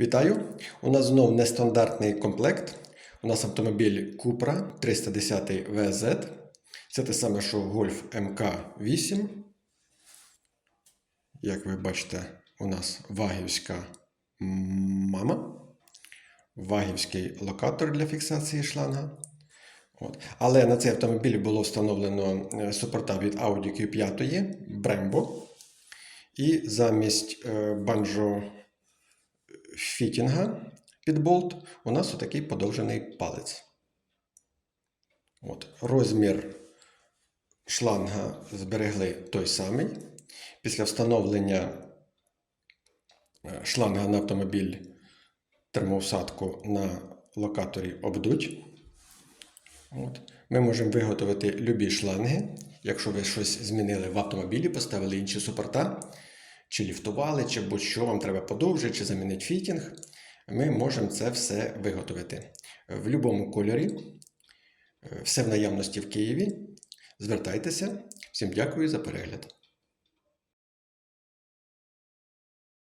Вітаю! У нас знов нестандартний комплект. У нас автомобіль Cupra 310 VZ. Це те саме, що Golf MK8. Як ви бачите, у нас вагівська мама, вагівський локатор для фіксації шланга. От. Але на цей автомобіль було встановлено е, супорта від Audi Q5 Brembo. І замість е, банджо фітінга під болт у нас отакий подовжений палець. От. Розмір шланга зберегли той самий. Після встановлення е, шланга на автомобіль термоусадку на локаторі обдуть. От. Ми можемо виготовити любі шланги. Якщо ви щось змінили в автомобілі, поставили інші супорта, чи ліфтували, чи будь-що вам треба подовжити, чи замінити фітінг, ми можемо це все виготовити в будь-якому кольорі. Е, Все в наявності в Києві. Звертайтеся. Всім дякую за перегляд.